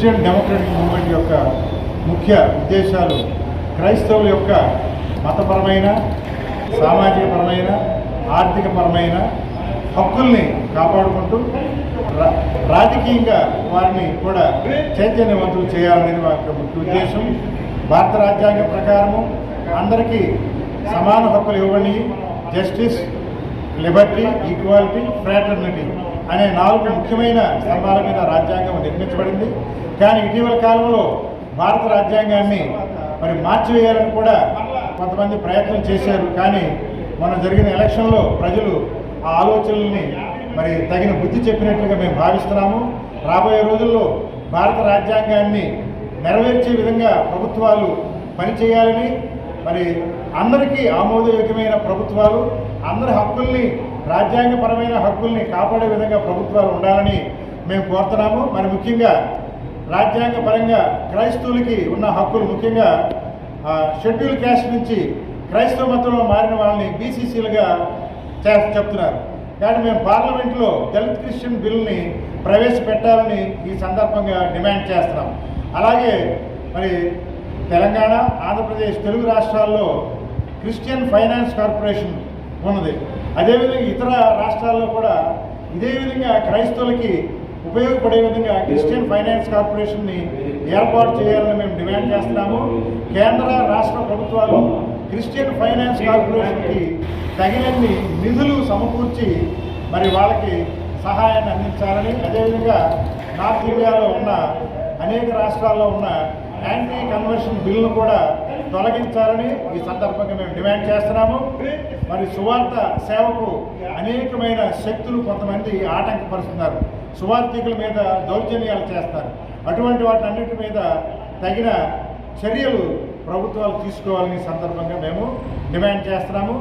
Christian democratic movement యొక్క ముఖ్య ఉద్దేశాలు క్రైస్తవుల యొక్క మతపరమైన సామాజికపరమైన ఆర్థికపరమైన హక్కుల్ని కాపాడుకుంటూ రా- రాజకీయంగా వారిని కూడా చైతన్యవంతులు చేయాలనేది మా యొక్క ముఖ్య ఉద్దేశం. భారత రాజ్యాంగ ప్రకారము అందరికీ సమాన హక్కులు ఇవ్వండి. జస్టిస్ లిబర్టీ ఈక్వాలిటీ ఫ్రాటర్నిటీ అనే నాలుగు ముఖ్యమైన స్తంభాల మీద రాజ్యాంగం నిర్మించబడింది. కానీ ఇటీవల కాలంలో భారత రాజ్యాంగాన్ని మరి మార్చివేయాలని కూడా కొంతమంది ప్రయత్నం చేశారు. కానీ మన జరిగిన ఎలక్షన్లో ప్రజలు ఆ ఆలోచనల్ని మరి తగిన బుద్ధి చెప్పినట్లుగా మేము భావిస్తున్నాము. రాబోయే రోజుల్లో భారత రాజ్యాంగాన్ని నెరవేర్చే విధంగా ప్రభుత్వాలు పనిచేయాలని మరి అందరికీ ఆమోదయోగ్యమైన ప్రభుత్వాలు అందరి హక్కుల్ని రాజ్యాంగపరమైన హక్కుల్ని కాపాడే విధంగా ప్రభుత్వాలు ఉండాలని మేము కోరుతున్నాము. మరి ముఖ్యంగా రాజ్యాంగపరంగా క్రైస్తవులకి ఉన్న హక్కులు ముఖ్యంగా షెడ్యూల్ క్యాస్ట్ నుంచి క్రైస్తవ మతంలో మారిన వాళ్ళని బీసీసీలుగా చెప్తున్నారు. కానీ మేము పార్లమెంట్లో దళిత్ క్రిస్టియన్ బిల్ని ప్రవేశపెట్టాలని ఈ సందర్భంగా డిమాండ్ చేస్తున్నాం. అలాగే మరి తెలంగాణ ఆంధ్రప్రదేశ్ తెలుగు రాష్ట్రాల్లో క్రిస్టియన్ ఫైనాన్స్ కార్పొరేషన్ ఉన్నది. అదేవిధంగా ఇతర రాష్ట్రాల్లో కూడా ఇదే విధంగా క్రైస్తవులకి ఉపయోగపడే విధంగా క్రిస్టియన్ ఫైనాన్స్ కార్పొరేషన్ని ఏర్పాటు చేయాలని మేము డిమాండ్ చేస్తున్నాము. కేంద్ర రాష్ట్ర ప్రభుత్వాలు క్రిస్టియన్ ఫైనాన్స్ కార్పొరేషన్కి తగినన్ని నిధులు సమకూర్చి మరి వాళ్ళకి సహాయాన్ని అందించాలని అదేవిధంగా నార్త్ ఇండియాలో ఉన్న అనేక రాష్ట్రాల్లో ఉన్న యాంటీ కన్వర్షన్ బిల్లును కూడా తొలగించాలని ఈ సందర్భంగా మేము డిమాండ్ చేస్తున్నాము. మరి సువార్త సేవకు అనేకమైన శక్తులు కొంతమంది ఆటంకపరుస్తున్నారు. సువార్థికుల మీద దౌర్జన్యాలు చేస్తారు. అటువంటి వాటన్నిటి మీద తగిన చర్యలు ప్రభుత్వాలు తీసుకోవాలని సందర్భంగా మేము డిమాండ్ చేస్తున్నాము.